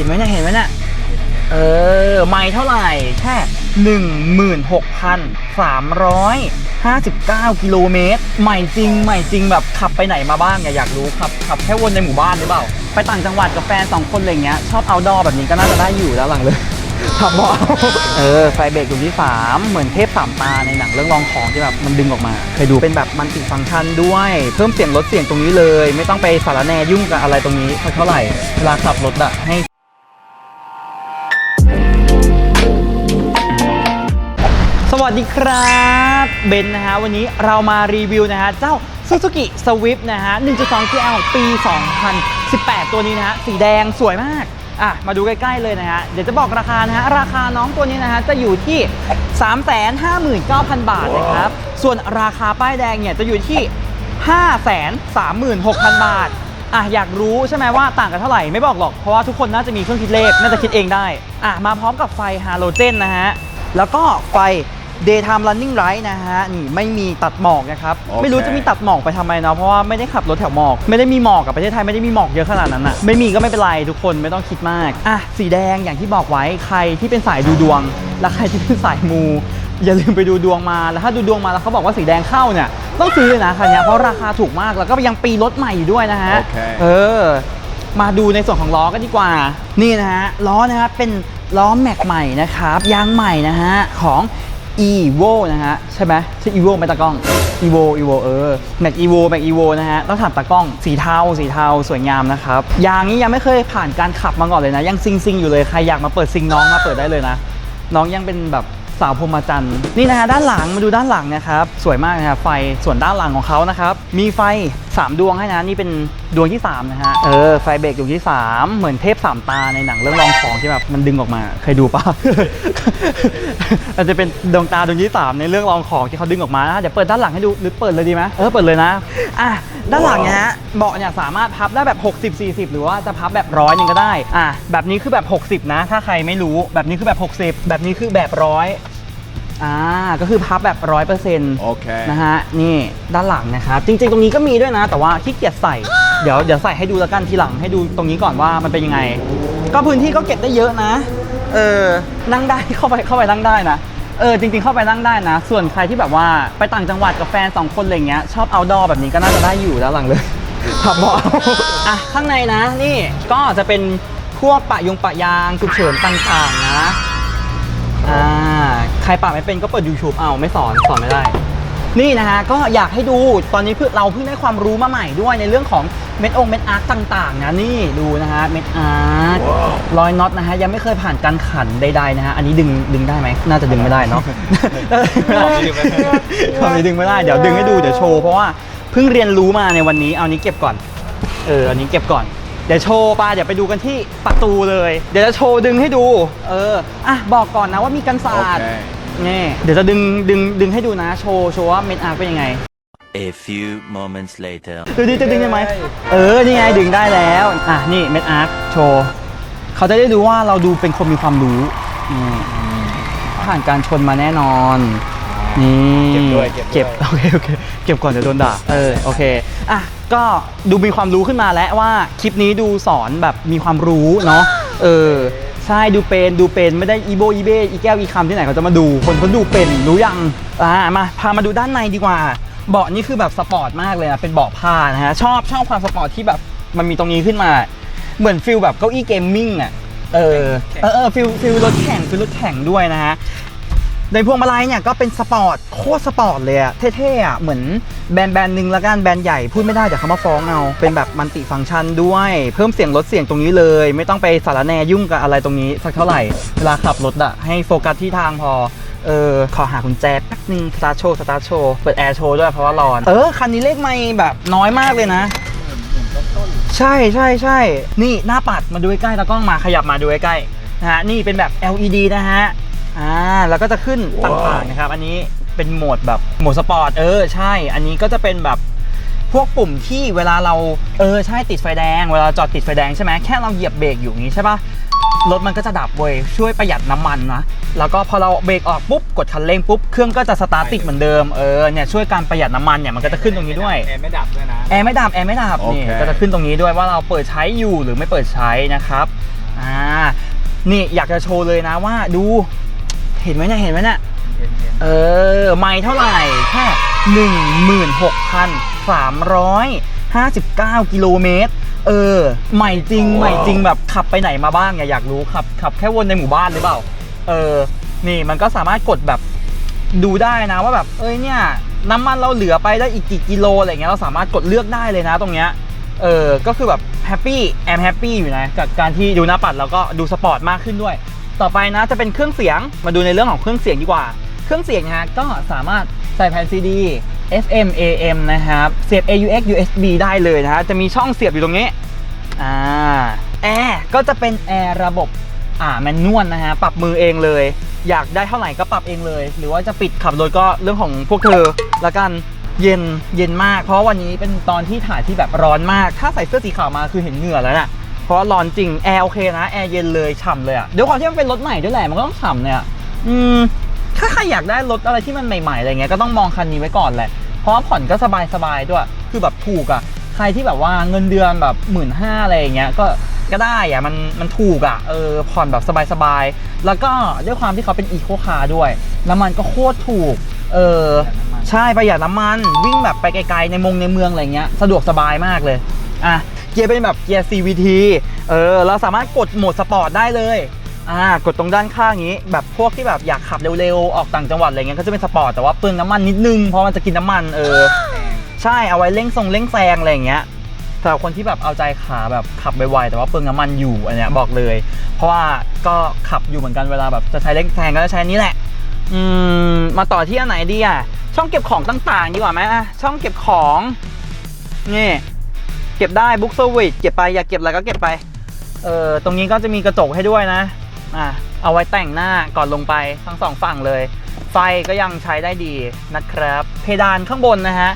ห็นไหมเนี่ยเห็นไหมเนี่ยเออ ไม่เท่าไหร่แค่16,359 กิโลเมตร ใหม่จริง ใหม่จริงแบบขับไปไหนมาบ้างเนี่ยอยากรู้ขับขับแค่วนในหมู่บ้านหรือเปล่า ไปต่างจังหวัดกับแฟนสองคนอะไรเงี้ย ชอบเอาดอแบบนี้ก็น่าจะได้อยู่แล้วหลังเลยขับเบาเออ ไฟเบรกอยู่ที่ 3 เหมือนเทพสามตาในหนังเรื่องลองของที่แบบมันดึงออกมา เคยดูเป็นแบบมันติดฟังก์ชันด้วย เพิ่มเสียงลดเสียงตรงนี้เลย ไม่ต้องไปสารแนยุ่งกับอะไรตรงนี้เท่าไหร่เวลาขับรถอะให้ วัสดีครับเบนนะฮะวันนี้เรามารีวิวนะฮะเจ้า Suzuki Swift นะฮะ 1.2 GL ปี 2018 ตัวนี้นะฮะสีแดงสวยมากอะมาดูใกล้ๆเลยนะฮะเดี๋ยวจะบอกราคานะฮะราคาน้องตัวนี้นะฮะจะอยู่ที่ 359,000 บาทนะครับ ส่วนราคาป้ายแดงเนี่ยจะอยู่ที่ 536,000 บาทอะอยากรู้ใช่ไหมว่าต่างกันเท่าไหร่ไม่บอกหรอกเพราะว่าทุกคนน่าจะมีเครื่องคิดเลขน่าจะคิดเองได้อะมาพร้อมกับไฟฮาโลเจนนะฮะแล้วก็ไฟ daytime running light นะฮะนี่ไม่มีตัดหมอกนะครับ โอเค ไม่รู้จะมีตัดหมอกไปทำไมเนาะเพราะว่าไม่ได้ขับรถแถวหมอก ไม่ได้มีหมอกกับประเทศไทยไม่ได้มีหมอกเยอะขนาดนั้นอะไม่มีก็ไม่เป็นไรทุกคนไม่ต้องคิดมากอะสีแดงอย่างที่บอกไว้ใครที่เป็นสายดูดวง และใครที่เป็นสายมู อย่าลืมไปดูดวงมาแล้วถ้าดูดวงมาแล้วเขาบอกว่าสีแดงเข้าเนี่ยต้องซื้อเลยนะคันเนี้ยเพราะราคาถูกมากแล้วก็ยังปีรถใหม่อยู่ด้วยนะฮะ โอเค เออ มาดูในส่วนของล้อกันดีกว่า นี่นะฮะ ล้อนะฮะเป็นล้อแม็กใหม่นะครับ ยางใหม่นะฮะ ของ evo นะฮะ ใช่ไหมใช่ evo ไหมตากล้อง evo evo เออแม็ก evo แม็ก evo นะฮะต้องถามตากล้องสีเทาสีเทาสวยงามนะครับยางนี้ยังไม่เคยผ่านการขับมาก่อนเลยนะ ยังซิงซิงอยู่เลยใครอยากมาเปิดซิงน้องมาเปิดได้เลยนะ น้องยังเป็นแบบสาวพรมจันทร์นี่นะฮะด้านหลังมาดูด้านหลังนะครับ สวยมากนะครับไฟส่วนด้านหลังของเขานะครับ มีไฟ 3 ดวงให้นะนี่เป็น ดวงที่3นะฮะ เออ ไฟเบรกดวงที่ 3 เหมือนเทพสามตาในหนังเรื่องลองของที่แบบมันดึงออกมา เคยดูปะอาจจะเป็นดวงตาดวงที่ 3 ในเรื่องลองของที่เขาดึงออกมานะเดี๋ยวเปิดด้านหลังให้ดูหรือเปิดเลยดีไหมเออ เปิดเลยนะ อะ ด้านหลังเนี่ยฮะ เบาะเนี่ยสามารถพับได้แบบ 60 40 หรือว่าจะพับแบบร้อยนึงก็ได้ อะ แบบนี้คือแบบ 60 นะ ถ้าใครไม่รู้ แบบนี้คือแบบ 60 แบบนี้คือแบบร้อย อ่าก็คือพับแบบร้อยเปอร์เซ็นต์โอเค นะฮะนี่ด้านหลังนะครับจริงๆ ตรงนี้ก็มีด้วยนะ แต่ว่าขี้เกียจใส่เดี๋ยวเดี๋ยวใส่ให้ดูแล้วกันทีหลังให้ดูตรงนี้ก่อนว่ามันเป็นยังไง ก็พื้นที่ก็เก็บได้เยอะนะ เออนั่งได้เข้าไปเข้าไปนั่งได้นะเออจริงๆเข้าไปนั่งได้นะ ส่วนใครที่แบบว่าไปต่างจังหวัดกับแฟนสองคนอะไรเงี้ยชอบเอาดอแบบนี้ก็น่าจะได้อยู่แล้วหลังเลยขับเบาะอะข้างในนะนี่ก็จะเป็นพวกปะยงปะยางฉุกเฉินต่างๆนะอ่า ใครปรับไม่เป็นก็เปิด YouTube เอาไม่สอนสอนไม่ได้ นี่นะฮะก็อยากให้ดูตอนนี้เพื่อเราเพิ่งได้ความรู้มาใหม่ด้วยในเรื่องของเม็ดองเม็ดอาร์ตต่างๆนะนี่ดูนะฮะเม็ดอาร์ตรอยน็อตนะฮะยังไม่เคยผ่านการขันใดๆนะฮะอันนี้ดึงดึงได้ไหมน่าจะดึงไม่ได้เนาะตอนนี้ดึงไม่ได้เดี๋ยวดึงให้ดูเดี๋ยวโชว์เพราะว่าเพิ่งเรียนรู้มาในวันนี้เอานี้เก็บก่อนเอออันนี้เก็บก่อนเดี๋ยวโชว์ปาเดี๋ยวไปดูกันที่ประตูเลย เดี๋ยวจะโชว์ดึงให้ดู เอออะบอกก่อนนะว่ามีกันศาสตร์โอเคนี่เดี๋ยวจะดึงดึงดึงให้ดูนะ โชว์โชว์ว่าเม็ดอาร์เป็นยังไง A few moments later. ดูดิจะดึงได้ไหมเออนี่ไงดึงได้แล้วอะนี่เม็ดอาร์ตโชว์เขาจะได้รู้ว่าเราดูเป็นคนมีความรู้นี่ผ่านการชนมาแน่นอนนี่เก็บด้วยเก็บด้วยเก็บโอเคโอเคเก็บก่อนเดี๋ยวโดนด่าเออโอเคอะ ก็ดูมีความรู้ขึ้นมาแล้วว่าคลิปนี้ดูสอนแบบมีความรู้เนาะเออใช่ดูเป็นดูเป็นไม่ได้อีโบอีเบอีแก้วอีคำที่ไหนเขาจะมาดู คนเขาดูเป็นรู้ยังอ่ามาพามาดูด้านในดีกว่า เบาะนี่คือแบบสปอร์ตมากเลยนะเป็นเบาะผ้านะฮะชอบชอบความสปอร์ตที่แบบมันมีตรงนี้ขึ้นมา เหมือนฟิลแบบเก้าอี้เกมมิ่งอะเออเออเออฟิลฟิลรถแข่งฟิลรถแข่งด้วยนะฮะ ในพวงมาลัยเนี่ยก็เป็นสปอร์ตโคตรสปอร์ตเลยอะเท่ๆอะเหมือนแบรนด์แบรนด์หนึ่งละกันแบรนด์ใหญ่พูดไม่ได้เดี๋ยวเขามาฟ้องเอาเป็นแบบมันติฟังก์ชันด้วย เพิ่มเสียงลดเสียงตรงนี้เลย ไม่ต้องไปสารแนยุ่งกับอะไรตรงนี้สักเท่าไหร่เวลาขับรถอะให้โฟกัสที่ทางพอเออขอหากุญแจแป๊บนึงสตาร์ทโชว์สตาร์ทโชว์เปิดแอร์โชว์ด้วยเพราะว่าร้อน เออ คันนี้เลขไม่แบบน้อยมากเลยนะ ใช่ใช่ใช่นี่หน้าปัดมาดูใกล้ๆตากล้องมาขยับมาดูใกล้ๆนะฮะนี่เป็นแบบ LED นะฮะ อ่าแล้วก็จะขึ้นต่างๆนะครับ อันนี้เป็นโหมดแบบโหมดสปอร์ตเออใช่ อันนี้ก็จะเป็นแบบพวกปุ่มที่เวลาเราเออใช่ติดไฟแดง เวลาจอดติดไฟแดงใช่ไหมแค่เราเหยียบเบรกอยู่อย่างนี้ใช่ปะรถมันก็จะดับเว้ยช่วยประหยัดน้ำมันนะแล้วก็พอเราเบรกออกปุ๊บกดคันเร่งปุ๊บเครื่องก็จะสตาร์ทติดเหมือนเดิมเออเนี่ยช่วยการประหยัดน้ำมันเนี่ยมันก็จะขึ้นตรงนี้ด้วยแอร์ไม่ดับด้วยนะแอร์ไม่ดับแอร์ไม่ดับโอเคนี่ก็จะขึ้นตรงนี้ด้วยว่าเราเปิดใช้อยู่หรือไม่เปิดใช้นะครับอ่านี่อยากจะโชว์เลยนะว่าดู เห็นไหมเนี่ยเห็นไหมเนี่ยเห็นเห็นเออ ไม่เท่าไหร่แค่16,359 กิโลเมตร เออ ใหม่จริง ใหม่จริงแบบขับไปไหนมาบ้างอย่าอยากรู้ขับขับแค่วนในหมู่บ้านหรือเปล่า เออ นี่มันก็สามารถกดแบบดูได้นะว่าแบบ เอ้ยเนี่ยน้ำมันเราเหลือไปได้อีกกี่กิโลอะไรเงี้ยเราสามารถกดเลือกได้เลยนะตรงเนี้ย เออ ก็คือแบบแฮปปี้แอมแฮปปี้อยู่นะกับการที่ดูหน้าปัดแล้วก็ดูสปอร์ตมากขึ้นด้วย ต่อไปนะจะเป็นเครื่องเสียงมาดูในเรื่องของเครื่องเสียงดีกว่า เครื่องเสียงนะฮะก็สามารถใส่แผ่นซีดี FM AM นะครับเสียบ AUX USB ได้เลยนะฮะจะมีช่องเสียบอยู่ตรงนี้อ่าแอร์ก็จะเป็นแอร์ระบบอ่าแมนนวลนะฮะปรับมือเองเลย อยากได้เท่าไหร่ก็ปรับเองเลย หรือว่าจะปิดขับรถก็เรื่องของพวกเธอละกันเย็นเย็นมาก เพราะวันนี้เป็นตอนที่ถ่ายที่แบบร้อนมาก ถ้าใส่เสื้อสีขาวมาคือเห็นเหงื่อแล้วน่ะ ราะร้อนจริงแอร์โอเคนะแอร์เย็นเลยฉ่ำเลยอะด้วยวความที่มันเป็นรถใหม่ด้วยแหละมันก็ต้องฉ่ำเนี่ยอืมถ้าใครอยากได้รถอะไรที่มันใหม่ๆอะไรเงี้ยก็ต้องมองคันนี้ไว้ก่อนแหละเพราะผ่อนก็สบายๆด้วยคือแบบถูกอะใครที่แบบว่าเงินเดือนแบบหมื่นห้าอะไรอย่างเงี้ยก็ก็ได้อะมันมันถูกอะเออผ่อนแบบสบายๆ แล้วก็ด้วยความที่เขาเป็นอีโคคาร์ด้วย น้ำมันก็โคตรถูก เออใช่ประหยัดน้ำมันวิ่งแบบไปไกลๆในมงในเมืองอะไรเงี้ยสะดวกสบายมากเลยอะ เกียร์เป็นแบบเกียร์ CVT เออเราสามารถกดโหมดสปอร์ตได้เลยอ่ากดตรงด้านข้างนี้ แบบพวกที่แบบอยากขับเร็วๆ ออกต่างจังหวัดอะไรเงี้ยก็จะเป็นสปอร์ตแต่ว่าเปลืองน้ำมันนิดนึงเพราะมันจะกินน้ำมันเออใช่เอาไว้เร่งทรงเร่งแซงอะไรเงี้ยสำหรับคนที่แบบเอาใจขาแบบขับไวๆแต่ว่าเปลืองน้ำมันอยู่อันเนี้ยบอกเลย เพราะว่าก็ขับอยู่เหมือนกันเวลาแบบจะใช้เร่งแซงก็จะใช้นนี้แหละ อืมมาต่อที่อันไหนดีอะช่องเก็บของต่างๆ ดีกว่าไหมอะช่องเก็บของนี่ เก็บได้บุ๊กสวิตเก็บไปอยากเก็บอะไรก็เก็บไปเออตรงนี้ก็จะมีกระจกให้ด้วยนะอะเอาไว้แต่งหน้าก่อนลงไปทั้งสองฝั่งเลย ไฟก็ยังใช้ได้ดีนะครับ เพดานข้างบนนะฮะ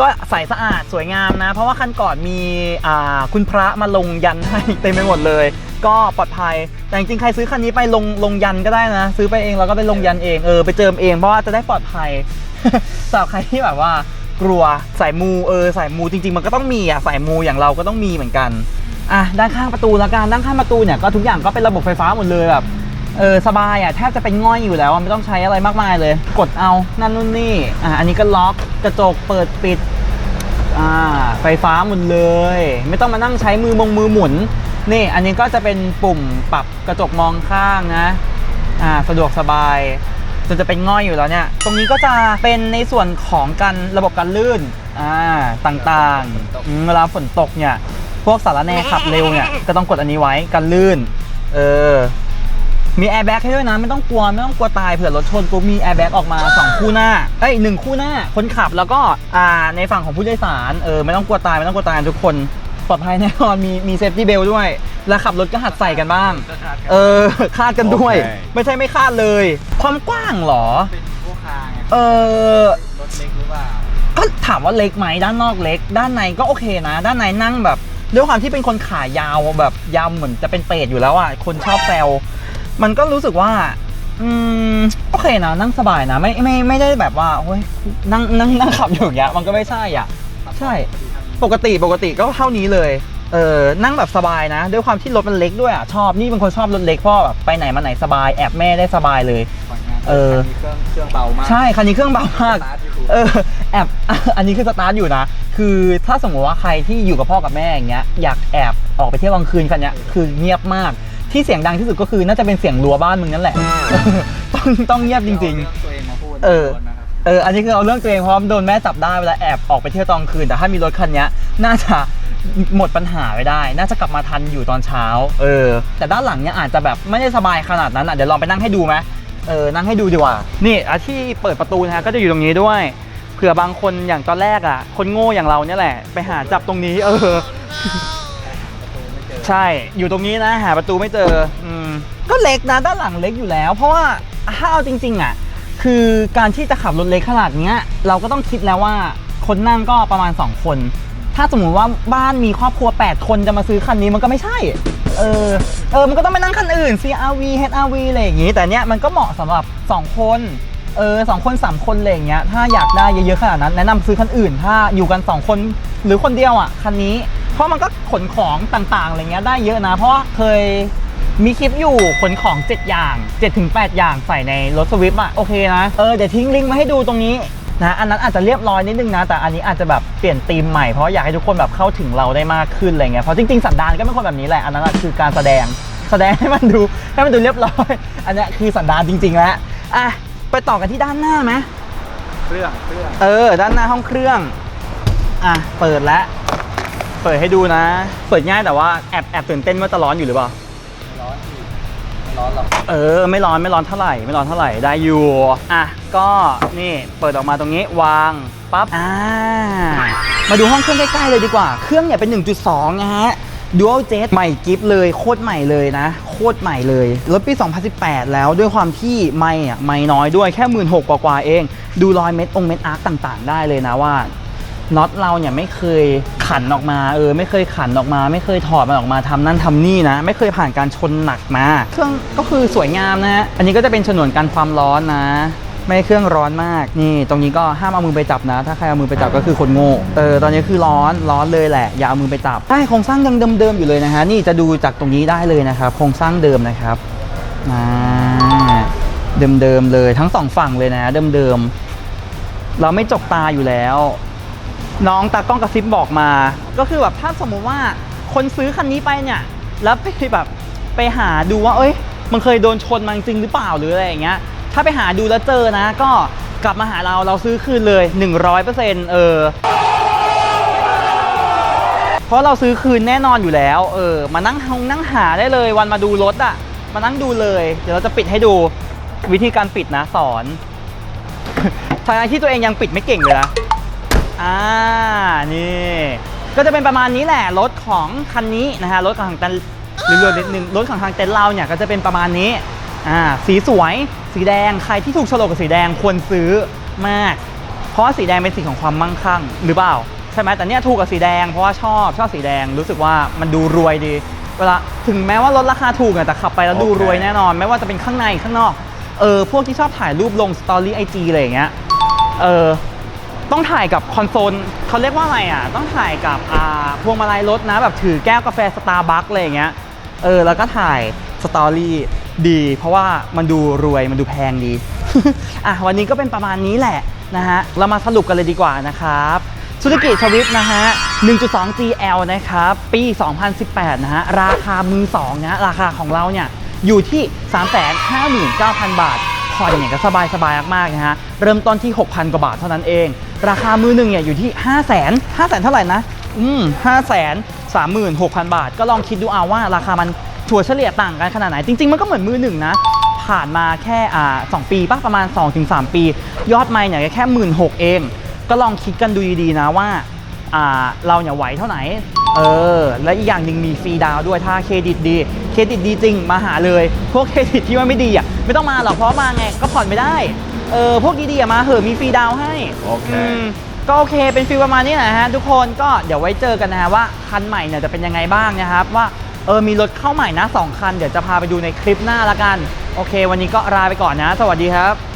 ก็ใสสะอาดสวยงามนะ เพราะว่าคันก่อนมีอ่าคุณพระมาลงยันให้เต็มไปหมดเลย ก็ปลอดภัยแต่จริงๆใครซื้อคันนี้ไปลงลงยันก็ได้นะ ซื้อไปเองแล้วก็ไปลงยันเองเออไปเจิมเองเพราะว่าจะได้ปลอดภัยสำหรับใครที่แบบว่า กลัวสายมูเออสายมูจริง ๆ มันก็ต้องมีอะสายมูอย่างเราก็ต้องมีเหมือนกันอะด้านข้างประตูละกันด้านข้างประตูเนี่ยก็ทุกอย่างก็เป็นระบบไฟฟ้าหมดเลยแบบเออสบายอะแทบจะเป็นง่อยอยู่แล้วไม่ต้องใช้อะไรมากมายเลย กดเอานั่นนู่นนี่อะอันนี้ก็ล็อกกระจกเปิดปิดอ่าไฟฟ้าหมดเลย ไม่ต้องมานั่งใช้มือมงมือหมุนนี่อันนี้ก็จะเป็นปุ่มปรับกระจกมองข้างนะอ่าสะดวกสบาย จนจะเป็นง่อยอยู่แล้วเนี่ย ตรงนี้ก็จะเป็นในส่วนของการระบบการลื่นอ่าต่างๆอืมเวลาฝนตกเนี่ย พวกสารแหนขับเร็วเนี่ยก็ต้องกดอันนี้ไว้กันลื่น เออ มีแอร์แบ็กให้ด้วยนะ ไม่ต้องกลัวไม่ต้องกลัวตายเผื่อรถชนปุ๊บมีแอร์แบ็กออกมา 2 คู่หน้าเอ้ยหนึ่งคู่หน้าคนขับแล้วก็อ่าในฝั่งของผู้โดยสารเออไม่ต้องกลัวตายไม่ต้องกลัวตายทุกคน ปลอดภัยแน่นอนมีมีเซฟตี้เบลด้วย แล้วขับรถก็หัดใส่กันบ้างก็คาดกันเออคาดกันด้วย โอเค ไม่ใช่ไม่คาดเลย ความกว้างเหรอ เป็นพวกคาไงเออ รถเล็กหรือเปล่าก็ถามว่าเล็กไหมด้านนอกเล็ก ด้านในก็โอเคนะ ด้านในนั่งแบบด้วยความที่เป็นคนขายาวแบบยาวเหมือนจะเป็นเปรตอยู่แล้วอะคนชอบแซวมันก็รู้สึกว่า อืมโอเคนะนั่งสบายนะไม่ไม่ไม่ได้แบบว่าโอ้ยนั่งนั่งนั่งขับอยู่อย่างเงี้ยมันก็ไม่ใช่อะ ใช่ ปกติปกติก็เท่านี้เลยเออนั่งแบบสบายนะ ด้วยความที่รถมันเล็กด้วยอะชอบนี่เป็นคนชอบรถเล็กเพราะแบบไปไหนมาไหนสบายแอบแม่ได้สบายเลยเออมีเครื่องเครื่องเบามากใช่คันนี้เครื่องเบามากสตาร์ทอยู่เออแอบอันนี้คือสตาร์ทอยู่นะ คือถ้าสมมติว่าใครที่อยู่กับพ่อกับแม่อย่างเงี้ยอยากแอบออกไปเที่ยวกลางคืนคันเนี้ยคือเงียบมากที่เสียงดังที่สุดก็คือน่าจะเป็นเสียงรั้วบ้านมึงนั่นแหละ ต้องต้องเงียบจริงเอาเอตัวเองมาพูด เอออันนี้คือเอาเรื่องตัวเองเพราะโดนแม่จับได้เวลาแอบออกไปเที่ยวตอนคืน แต่ถ้ามีรถคันนี้น่าจะหมดปัญหาไปได้ น่าจะกลับมาทันอยู่ตอนเช้า เออ แต่ด้านหลังเนี้ยอาจจะแบบไม่ได้สบายขนาดนั้นอะเดี๋ยวลองไปนั่งให้ดูไหมเออ นั่งให้ดูดีกว่า นี่อาที่เปิดประตูนะฮะก็จะอยู่ตรงนี้ด้วย เผื่อบางคนอย่างตอนแรกอะ คนโง่อย่างเราเนี่ยแหละ ไปหาจับตรงนี้ เออประตูไม่เจอใช่ อยู่ตรงนี้นะ หาประตูไม่เจอ อืม ก็เล็กนะ ด้านหลังเล็กอยู่แล้ว เพราะว่าถ้าเอาจริง ๆ อะ คือการที่จะขับรถเล็กขนาดเนี้ยเราก็ต้องคิดแล้วว่าคนนั่งก็ประมาณ 2 คน ถ้าสมมติว่าบ้านมีครอบครัว 8 คนจะมาซื้อคันนี้มันก็ไม่ใช่ เออ เออ มันก็ต้องไปนั่งคันอื่น CRV HRV อะไรอย่างงี้ แต่เนี้ยมันก็เหมาะสำหรับ 2 คน เออสองคนสามคนอะไรอย่างเงี้ย ถ้าอยากได้เยอะๆขนาดนั้น แนะนำซื้อคันอื่น ถ้าอยู่กัน 2 คนหรือคนเดียวอะคันนี้ เพราะมันก็ขนของต่างๆอะไรเงี้ยได้เยอะนะ เพราะเคย มีคลิปอยู่ขนของ 7 อย่าง 7-8 อย่างใส่ในรถสวิฟต์อะโอเคนะ เออเดี๋ยวทิ้งลิงก์มาให้ดูตรงนี้นะอันนั้นอาจจะเรียบร้อยนิดนึงนะ แต่อันนี้อาจจะแบบเปลี่ยนธีมใหม่ เพราะอยากให้ทุกคนแบบเข้าถึงเราได้มากขึ้นอะไรเงี้ยเพราะจริงๆสันดานก็เป็นคนแบบนี้แหละอันนั้นอะคือการแสดงแสดงให้มันดูให้มันดูเรียบร้อย อันเนี้ยคือสันดานจริง ๆ แล้วอะไปต่อกันที่ด้านหน้าไหมเครื่องเครื่องเออ ด้านหน้าห้องเครื่องอะเปิดแล้วเปิดให้ดูนะ เปิดง่ายแต่ว่าแอบแอบตื่นเต้นว่าจะร้อนอยู่หรือเปล่าไม่ ร้อนอีกไม่ร้อนหรอกเออ ไม่ร้อนไม่ร้อนเท่าไหร่ไม่ร้อนเท่าไหร่ได้อยู่ อะ ก็นี่เปิดออกมาตรงนี้วางปั๊บอ่ามาดูห้องเครื่องใกล้ๆเลยดีกว่า เครื่องเนี่ยเป็น 1.2 นะฮะ Dual Jet ใหม่กิฟเลยโคตรใหม่เลยนะ โคตรใหม่เลยรถปี 2018 แล้วด้วยความที่ไม่อะไม่น้อยด้วยแค่ 1 6 0 0กว่าๆเอง ดูรอยเม็ดองเม็ดอาร์คต่างๆ ได้เลยนะว่า น็อตเราเนี่ยไม่เคยขันออกมาเออไม่เคยขันออกมา ไม่เคยถอดมันออกมาทำนั่นทำนี่นะ ไม่เคยผ่านการชนหนักมา เครื่องก็คือสวยงามนะฮะอันนี้ก็จะเป็นฉนวนกันความร้อนนะไม่ให้เครื่องร้อนมาก นี่ ตรงนี้ก็ห้ามเอามือไปจับนะ ถ้าใครเอามือไปจับก็คือคนโง่ เออ ตอนนี้คือร้อน ร้อนเลยแหละ อย่าเอามือไปจับ ใช่ โครงสร้างยังเดิมๆอยู่เลยนะฮะ นี่จะดูจากตรงนี้ได้เลยนะครับ โครงสร้างเดิมนะครับอ่าเดิมๆเลยทั้งสองฝั่งเลยนะ เดิมๆ เราไม่จกตาอยู่แล้ว น้องตากล้องกระซิบบอกมา ก็คือแบบถ้าสมมุติว่าคนซื้อคันนี้ไปเนี่ย แล้วไปแบบไปหาดูว่า เอ้ย มันเคยโดนชนมาจริงหรือเปล่าหรืออะไรอย่างเงี้ย ถ้าไปหาดูแล้วเจอนะ ก็กลับมาหาเราเราซื้อคืนเลย 100%เออ เพราะเราซื้อคืนแน่นอนอยู่แล้ว เออ มานั่งหงนั่งหาได้เลยวันมาดูรถอะมานั่งดูเลย เดี๋ยวเราจะปิดให้ดูวิธีการปิดนะสอนทางที่ตัวเองยังปิดไม่เก่งเลยนะ อ่า นี่ ก็จะเป็นประมาณนี้แหละ รถของคันนี้นะฮะ รถของทางเต็นท์เรือๆนิดนึง รถของทางเต็นท์เราเนี่ยก็จะเป็นประมาณนี้ อ่า สีสวย สีแดง ใครที่ถูกโฉลกกับสีแดงควรซื้อมาก เพราะว่าสีแดงเป็นสีของความมั่งคั่ง หรือเปล่า ใช่ไหมแต่เนี่ยถูกกับสีแดง เพราะว่าชอบ ชอบสีแดง รู้สึกว่ามันดูรวยดี เวลา ถึงแม้ว่ารถราคาถูกอะแต่ขับไปแล้วดูรวยแน่นอน ไม่ว่าจะเป็นข้างในข้างนอก เออ พวกที่ชอบถ่ายรูปลงสตอรี่ไอจีอะไรอย่างเงี้ย เออ ต้องถ่ายกับคอนโซลเขาเรียกว่าอะไรอะ ต้องถ่ายกับอ่าพวงมาลัยรถนะ แบบถือแก้วกาแฟสตาร์บัคอะไรอย่างเงี้ยเออแล้วก็ถ่ายสตอรี่ดี เพราะว่ามันดูรวยมันดูแพงดี อะวันนี้ก็เป็นประมาณนี้แหละนะฮะ เรามาสรุปกันเลยดีกว่านะครับซูซูกิสวิฟนะฮะ 1.2 GL นะครับ ปี 2018 นะฮะ ราคามือสองนะราคาของเราเนี่ย อยู่ที่ 359,000 บาท ผ่อนเนี่ยก็สบายสบายๆมากๆนะฮะ เริ่มต้นที่ 6,000 กว่าบาทเท่านั้นเอง ราคามือหนึ่งเนี่ยอยู่ที่ 5 0 0 0 0 0 5 0 0 0 0 เท่าไหร่นะ อืม5 3 6 0 0 0 บาท ก็ลองคิดดูเอาว่าราคามันถัวเฉลี่ยต่างกันขนาดไหน จริง ๆ มันก็เหมือนมือหนึ่งนะ ผ่านมาแค่อ่าสองปีป่ะประมาณ 2-3 ปี ยอดไม่เนี่ยแค่หมื่นหกเอง ก็ลองคิดกันดูดีๆนะว่าอ่าเราเนี่ยไหวเท่าไหร่เออ และอีกอย่างหนึ่งมีฟรีดาวด้วยถ้าเครดิตดี เครดิตดีจริงมาหาเลย พวกเครดิตที่ว่าไม่ดีอะไม่ต้องมาหรอกเพราะมาไงก็ผ่อนไม่ได้ เออพวกดีๆอะมาเหอะมีฟรีดาวน์ให้โอเค มก็โอเคเป็นฟีลประมาณนี้นะฮะทุกคนก็เดี๋ยวไว้เจอกันนะฮะว่าคันใหม่เนี่ยจะเป็นยังไงบ้างนะครับ ว่าเออมีรถเข้าใหม่นะสองคันเดี๋ยวจะพาไปดูในคลิปหน้าละกัน โอเค วันนี้ก็ลาไปก่อนนะ สวัสดีครับ